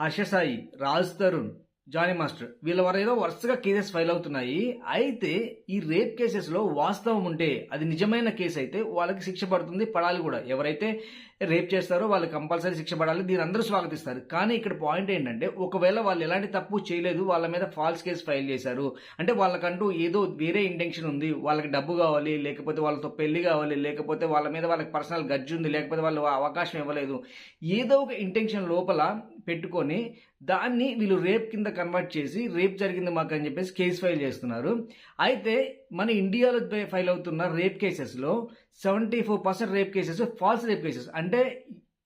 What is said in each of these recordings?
Harsha Sai Raj Tarun Jani master. వీళ్ళ వారు ఏదో వరుసగా కేసెస్ ఫైల్ అవుతున్నాయి. అయితే ఈ రేప్ కేసెస్లో వాస్తవం ఉంటే అది నిజమైన కేసు అయితే వాళ్ళకి శిక్ష పడుతుంది పడాలి కూడా. ఎవరైతే రేప్ చేస్తారో వాళ్ళకి కంపల్సరీ శిక్ష పడాలి దీని అందరూ స్వాగతిస్తారు. కానీ ఇక్కడ పాయింట్ ఏంటంటే ఒకవేళ వాళ్ళు ఎలాంటి తప్పు చేయలేదు వాళ్ళ మీద ఫాల్స్ కేసు ఫైల్ చేశారు అంటే వాళ్ళకంటూ ఏదో వేరే ఇంటెన్షన్ ఉంది వాళ్ళకి డబ్బు కావాలి లేకపోతే వాళ్ళతో పెళ్ళి కావాలి లేకపోతే వాళ్ళ మీద వాళ్ళకి పర్సనల్ గజ్జు ఉంది లేకపోతే వాళ్ళు అవకాశం ఇవ్వలేదు ఏదో ఒక ఇంటెన్షన్ లోపల పెట్టుకొని దాన్ని వీళ్ళు రేప్ కింద కన్వర్ట్ చేసి రేప్ జరిగింది మాకు అని చెప్పేసి కేసు ఫైల్ చేస్తున్నారు. అయితే మన ఇండియాలో ఫైల్ అవుతున్న రేప్ కేసెస్లో seventy four percent rape cases false rape cases. అంటే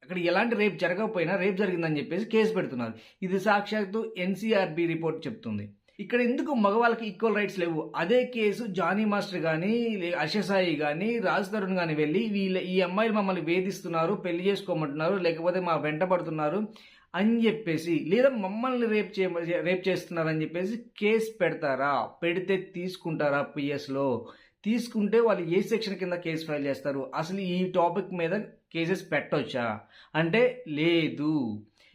అక్కడ ఎలాంటి రేప్ జరగకపోయినా రేప్ జరిగిందని చెప్పేసి కేసు పెడుతున్నారు. ఇది సాక్షాత్తు ఎన్సీఆర్బి రిపోర్ట్ చెప్తుంది. ఇక్కడ ఎందుకు మగవాళ్ళకి ఈక్వల్ రైట్స్ లేవు? అదే కేసు జానీ మాస్టర్ కానీ అశసాయి కానీ రాజ్ తరుణ్ కానీ వెళ్ళి వీళ్ళ ఈ అమ్మాయిలు మమ్మల్ని వేధిస్తున్నారు పెళ్ళి చేసుకోమంటున్నారు లేకపోతే మా వెంట పడుతున్నారు అని చెప్పేసి లేదా మమ్మల్ని రేప్ చే రేప్ చేస్తున్నారని చెప్పేసి కేసు పెడతారా? పెడితే తీసుకుంటారా పిఎస్లో తీసుకుంటే వాళ్ళు ఏ సెక్షన్ కింద కేసు ఫైల్ చేస్తారు? అసలు ఈ టాపిక్ మీద కేసెస్ పెట్టొచ్చా? అంటే లేదు.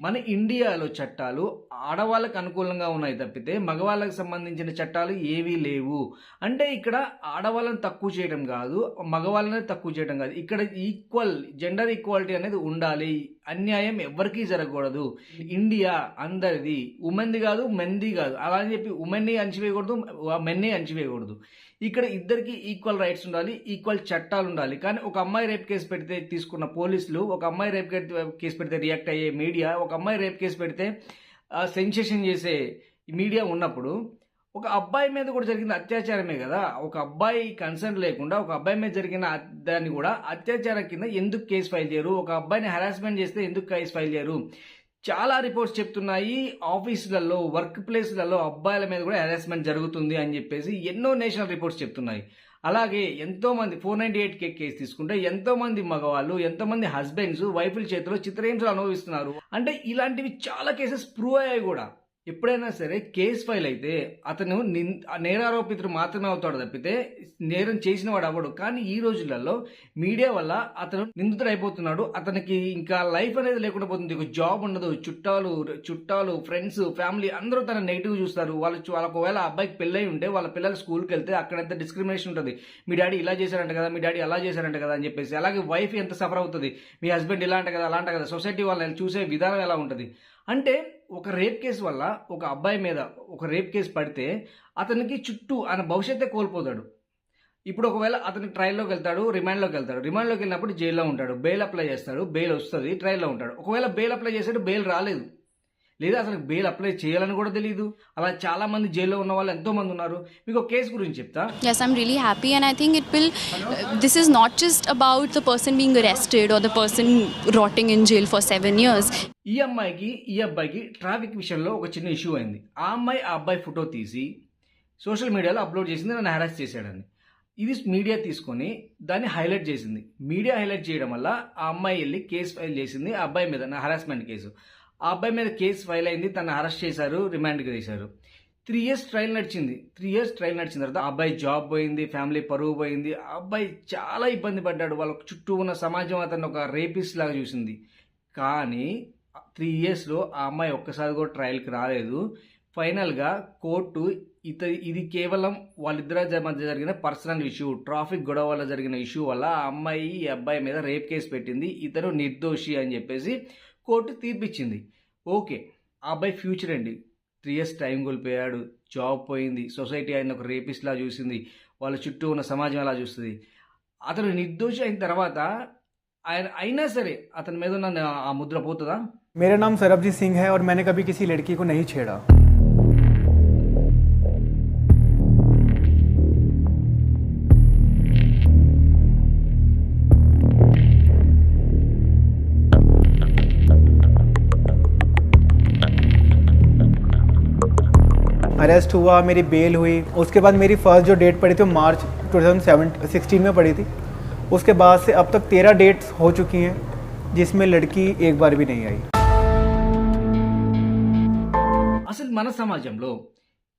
మన ఇండియాలో చట్టాలు ఆడవాళ్ళకు అనుకూలంగా ఉన్నాయి తప్పితే మగవాళ్ళకి సంబంధించిన చట్టాలు ఏవీ లేవు. అంటే ఇక్కడ ఆడవాళ్ళని తక్కువ చేయడం కాదు మగవాళ్ళని తక్కువ చేయడం కాదు. ఇక్కడ ఈక్వల్ జెండర్ ఈక్వాలిటీ అనేది ఉండాలి. అన్యాయం ఎవరికీ జరగకూడదు. ఇండియా అందరిది. ఉమెన్ది కాదు మెన్ది కాదు. అలా అని చెప్పి ఉమెన్ని అణచివేయకూడదు మెన్ని అణచివేయకూడదు. ఇక్కడ ఇద్దరికి ఈక్వల్ రైట్స్ ఉండాలి ఈక్వల్ చట్టాలు ఉండాలి. కానీ ఒక అమ్మాయి రేప్ కేసు పెడితే తీసుకున్న పోలీసులు ఒక అమ్మాయి రేప్ కేసు పెడితే రియాక్ట్ అయ్యే మీడియా ఒక అమ్మాయి రేప్ కేసు పెడితే సెన్సేషన్ చేసే మీడియా ఉన్నప్పుడు ఒక అబ్బాయి మీద కూడా జరిగిన అత్యాచారమే కదా. ఒక అబ్బాయి కన్సర్న్ లేకుండా ఒక అబ్బాయి మీద జరిగిన దాన్ని కూడా అత్యాచారం కింద ఎందుకు కేసు ఫైల్ చేయరు? ఒక అబ్బాయిని హెరాస్మెంట్ చేస్తే ఎందుకు కేసు ఫైల్ చేయరు? చాలా రిపోర్ట్స్ చెప్తున్నాయి ఆఫీసులలో వర్క్ ప్లేస్లలో అబ్బాయిల మీద కూడా హెరాస్మెంట్ జరుగుతుంది అని చెప్పేసి ఎన్నో నేషనల్ రిపోర్ట్స్ చెప్తున్నాయి. అలాగే ఎంతో మంది four ninety eight K case తీసుకుంటే ఎంతో మంది మగవాళ్ళు ఎంతో మంది హస్బెండ్స్ వైఫ్ల చేతిలో చిత్రహింసలు అనుభవిస్తున్నారు. అంటే ఇలాంటివి చాలా కేసెస్ ప్రూవ్ అయ్యాయి కూడా. ఎప్పుడైనా సరే కేసు ఫైల్ అయితే అతను నేరారోపితుడు మాత్రమే అవుతాడు తప్పితే నేరం చేసిన వాడు అవ్వడు. కానీ ఈ రోజులలో మీడియా వల్ల అతను నిందితుడు అయిపోతున్నాడు. అతనికి ఇంకా లైఫ్ అనేది లేకుండా పోతుంది. ఒక జాబ్ ఉండదు. చుట్టాలు చుట్టాలు ఫ్రెండ్స్ ఫ్యామిలీ అందరూ తన నెగిటివ్ చూస్తారు. వాళ్ళు వాళ్ళ ఒకవేళ అబ్బాయికి పెళ్ళై ఉంటే వాళ్ళ పిల్లలు స్కూల్కి వెళ్తే అక్కడ ఎంత డిస్క్రిమినేషన్ ఉంటుంది. మీ డాడీ ఇలా చేశారంట కదా మీ డాడీ అలా చేశారంట కదా అని చెప్పేసి. అలాగే వైఫ్ ఎంత సఫర్ అవుతుంది. మీ హస్బెండ్ ఇలా అంట కదా అలా అంట కదా సొసైటీ వాళ్ళని చూసే విధానం ఎలా ఉంటుంది? అంటే ఒక రేప్ కేసు వల్ల ఒక అబ్బాయి మీద ఒక రేప్ కేసు పడితే అతనికి చుట్టూ ఆయన భవిష్యత్తే కోల్పోతాడు. ఇప్పుడు ఒకవేళ అతను ట్రయల్లోకి వెళ్తాడు రిమాండ్లోకి వెళ్తాడు. రిమాండ్లోకి వెళ్ళినప్పుడు జైల్లో ఉంటాడు. బెయిల్ అప్లై చేస్తాడు బెయిల్ వస్తుంది ట్రయల్లో ఉంటాడు. ఒకవేళ బెయిల్ అప్లై చేసాడు బెయిల్ రాలేదు. లేదా అసలు బెయిల్ అప్లై చేయాలని కూడా తెలియదు అలా చాలా మంది జైల్లో ఉన్న వాళ్ళు ఎంతో మంది ఉన్నారు. మీకు ఒక కేసు గురించి చెప్తా. I'm really happy, and I think it will. Uh, this is not just about the person being arrested or the person rotting in jail for seven years. ఈ అమ్మాయికి ఈ అబ్బాయికి ట్రాఫిక్ విషయంలో ఒక చిన్న ఇష్యూ అయింది. ఆ అమ్మాయి ఆ అబ్బాయి ఫోటో తీసి సోషల్ మీడియాలో అప్లోడ్ చేసింది నన్ను హెరాస్ చేశాడని. ఇది మీడియా తీసుకొని దాన్ని హైలైట్ చేసింది. మీడియా హైలైట్ చేయడం వల్ల ఆ అమ్మాయి వెళ్ళి కేసు ఫైల్ చేసింది ఆ అబ్బాయి మీద నా హరాస్మెంట్ కేసు ఆ అబ్బాయి మీద కేసు ఫైల్ అయింది తను అరెస్ట్ చేశారు రిమాండ్కి తీశారు. త్రీ ఇయర్స్ ట్రయల్ నడిచింది. త్రీ ఇయర్స్ ట్రయల్ నడిచిన తర్వాత ఆ అబ్బాయి జాబ్ పోయింది ఫ్యామిలీ పరువు పోయింది. ఆ అబ్బాయి చాలా ఇబ్బంది పడ్డాడు. వాళ్ళ చుట్టూ ఉన్న సమాజం అతను ఒక రేపిస్ట్ లాగా చూసింది. కానీ త్రీ ఇయర్స్లో ఆ అమ్మాయి ఒక్కసారి కూడా ట్రయల్కి రాలేదు. ఫైనల్గా కోర్టు ఇత ఇది కేవలం వాళ్ళిద్దరి మధ్య జరిగిన పర్సనల్ ఇష్యూ ట్రాఫిక్ గొడవ వల్ల జరిగిన ఇష్యూ వల్ల ఆ అమ్మాయి ఈ అబ్బాయి మీద రేప్ కేసు పెట్టింది. ఇతను నిర్దోషి అని చెప్పేసి కోర్టు తీర్పిచ్చింది ఓకే ఆ అబ్బాయి ఫ్యూచర్ అండి త్రీ ఇయర్స్ టైం కోల్పోయాడు జాబ్ పోయింది సొసైటీ ఆయన ఒక రేపిస్ట్ లా చూసింది వాళ్ళ చుట్టూ ఉన్న సమాజం ఎలా చూస్తుంది అతను నిర్దోషి అయిన తర్వాత ఆయన అయినా సరే అతని మీద ఉన్న ఆ ముద్ర పోతుందా मेरा नाम सरबजीत सिंह है और मैंने कभी किसी लड़की को नहीं छेड़ा अरेस्ट हुआ मेरी बेल हुई उसके बाद मेरी फर्स्ट जो डेट पड़ी थी वो मार्च 2016 में पड़ी थी उसके बाद से अब तक तेरह डेट्स हो चुकी हैं जिसमें लड़की एक बार भी नहीं आई అసలు మన సమాజంలో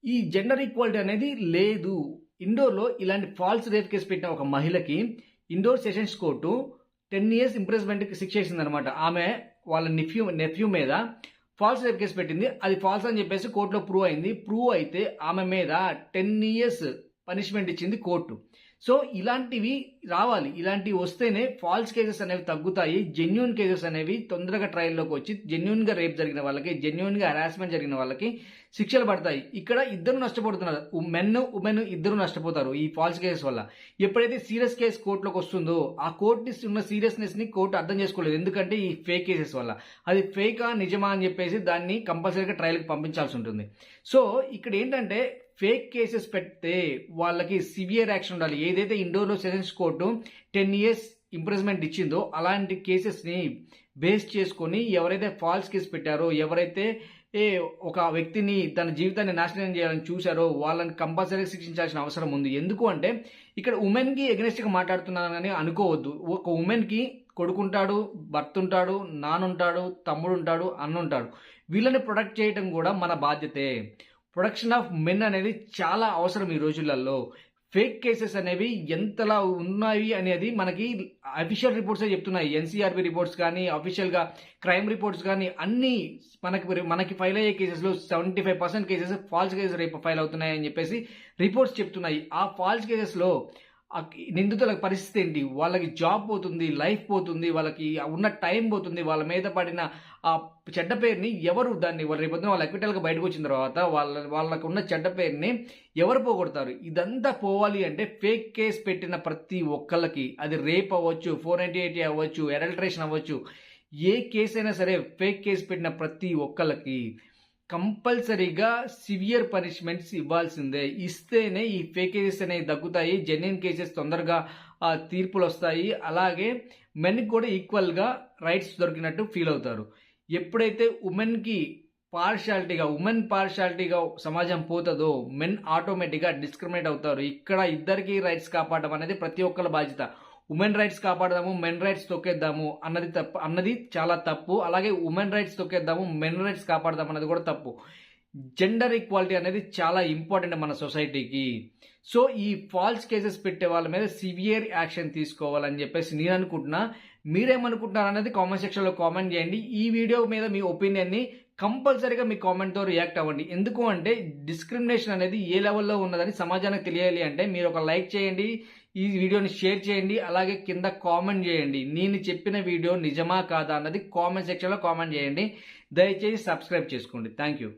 ఈ జెండర్ ఈక్వాలిటీ అనేది లేదు ఇండోర్లో ఇలాంటి ఫాల్స్ రేప్ కేసు పెట్టిన ఒక మహిళకి Indore sessions court ten years ఇంప్రెస్మెంట్కి శిక్ష వేసింది అనమాట ఆమె వాళ్ళ నెఫ్యూ నెఫ్యూ మీద ఫాల్స్ రేప్ కేసు పెట్టింది. అది ఫాల్స్ అని చెప్పేసి కోర్టులో ప్రూవ్ అయింది. ప్రూవ్ అయితే ఆమె మీద టెన్ ఇయర్స్ పనిష్మెంట్ ఇచ్చింది కోర్టు. సో ఇలాంటివి రావాలి. ఇలాంటివి వస్తేనే ఫాల్స్ కేసెస్ అనేవి తగ్గుతాయి. జెన్యున్ కేసెస్ అనేవి తొందరగా ట్రయల్లోకి వచ్చి జెన్యున్గా రేప్ జరిగిన వాళ్ళకి జెన్యున్గా హరాస్మెంట్ జరిగిన వాళ్ళకి శిక్షలు పడతాయి. ఇక్కడ ఇద్దరు నష్టపోతున్నారు. మెన్ ఉమెన్ ఇద్దరు నష్టపోతారు ఈ ఫాల్స్ కేసెస్ వల్ల. ఎప్పుడైతే సీరియస్ కేసు కోర్టులోకి వస్తుందో ఆ కోర్టు ఉన్న సీరియస్నెస్ని కోర్టు అర్థం చేసుకోలేదు. ఎందుకంటే ఈ ఫేక్ కేసెస్ వల్ల. అది ఫేకా నిజమా అని చెప్పేసి దాన్ని కంపల్సరీగా ట్రయల్కి పంపించాల్సి ఉంటుంది. సో ఇక్కడ ఏంటంటే ఫేక్ కేసెస్ పెడితే వాళ్ళకి సివియర్ యాక్షన్ ఉండాలి. ఏదైతే ఇండోర్లో sessions court ten years imprisonment ఇచ్చిందో అలాంటి కేసెస్ని బేస్ చేసుకొని ఎవరైతే ఫాల్స్ కేసు పెట్టారో ఎవరైతే ఏ ఒక వ్యక్తిని తన జీవితాన్ని నాశనం చేయాలని చూశారో వాళ్ళని కంపల్సరీ శిక్షించాల్సిన అవసరం ఉంది. ఎందుకు అంటే ఇక్కడ ఉమెన్కి ఎగనెస్ట్గా మాట్లాడుతున్నానని అనుకోవద్దు. ఒక ఉమెన్కి కొడుకుంటాడు భర్త ఉంటాడు నానుంటాడు తమ్ముడు ఉంటాడు అన్నుంటాడు. వీళ్ళని ప్రొటెక్ట్ చేయడం కూడా మన బాధ్యతే. ప్రొడక్షన్ ఆఫ్ మెన్ అనేది చాలా అవసరం ఈ రోజులలో. ఫేక్ కేసెస్ అనేవి ఎంతలా ఉన్నాయి అనేది మనకి అఫీషియల్ రిపోర్ట్స్ చెప్తున్నాయి. ఎన్సీఆర్బి రిపోర్ట్స్ కానీ అఫీషియల్గా క్రైమ్ రిపోర్ట్స్ కానీ అన్ని మనకి మనకి ఫైల్ అయ్యే కేసెస్లో seventy five percent cases false cases rape file అవుతున్నాయని చెప్పేసి రిపోర్ట్స్ చెప్తున్నాయి. ఆ ఫాల్స్ కేసెస్లో ఆ నిందితులకు పరిస్థితి ఏంటి? వాళ్ళకి జాబ్ పోతుంది లైఫ్ పోతుంది వాళ్ళకి ఉన్న టైం పోతుంది వాళ్ళ మీద పడిన ఆ చెడ్డ పేరుని ఎవరు దాన్ని వాళ్ళ రేపొద్దున వాళ్ళ ఎక్విటల్గా బయటకు వచ్చిన తర్వాత వాళ్ళ వాళ్ళకు ఉన్న చెడ్డ పేరుని ఎవరు పోగొడతారు? ఇదంతా పోవాలి అంటే ఫేక్ కేసు పెట్టిన ప్రతి ఒక్కళ్ళకి అది రేప్ అవ్వచ్చు ఫోర్ నైంటీ ఎయిటీ అవ్వచ్చు ఎడల్ట్రేషన్ అవ్వచ్చు ఏ కేసు అయినా సరే ఫేక్ కేసు పెట్టిన ప్రతి ఒక్కళ్ళకి కంపల్సరీగా సివియర్ పనిష్మెంట్స్ ఇవ్వాల్సిందే. ఇస్తేనే ఈ ఫేక్ కేసెస్ అనేవి తగ్గుతాయి జెన్యున్ కేసెస్ తొందరగా ఆ, తీర్పులు వస్తాయి అలాగే మెన్కి కూడా ఈక్వల్గా రైట్స్ దొరికినట్టు ఫీల్ అవుతారు. ఎప్పుడైతే ఉమెన్కి పార్షాలిటీగా ఉమెన్ పార్షాలిటీగా సమాజం పోతుందో మెన్ ఆటోమేటిక్గా డిస్క్రిమినేట్ అవుతారు. ఇక్కడ ఇద్దరికి రైట్స్ కాపాడడం అనేది ప్రతి ఒక్కరి బాధ్యత. ఉమెన్ రైట్స్ కాపాడదాము మెన్ రైట్స్ తొక్కేద్దాము అన్నది తప్పు అన్నది చాలా తప్పు. అలాగే ఉమెన్ రైట్స్ తొక్కేద్దాము మెన్ రైట్స్ కాపాడదాం అన్నది కూడా తప్పు. జెండర్ ఈక్వాలిటీ అనేది చాలా ఇంపార్టెంట్ మన సొసైటీకి. సో ఈ ఫాల్స్ కేసెస్ పెట్టే వాళ్ళ మీద సివియర్ యాక్షన్ తీసుకోవాలని చెప్పేసి నేను అనుకుంటున్నా. మీరేమనుకుంటున్నారు అనేది కామెంట్ సెక్షన్లో కామెంట్ చేయండి. ఈ వీడియో మీద మీ ఒపీనియన్ని కంపల్సరీగా మీ కామెంట్తో రియాక్ట్ అవ్వండి. ఎందుకు అంటే డిస్క్రిమినేషన్ అనేది ఏ లెవెల్లో ఉన్నదని సమాజానికి తెలియాలి అంటే మీరు ఒక లైక్ చేయండి. ఈ వీడియోని షేర్ చేయండి అలాగే కింద కామెంట్ చేయండి. నేను చెప్పిన వీడియో నిజమా కాదా అన్నది కామెంట్ సెక్షన్లో కామెంట్ చేయండి. దయచేసి సబ్స్క్రైబ్ చేసుకోండి. Thank you.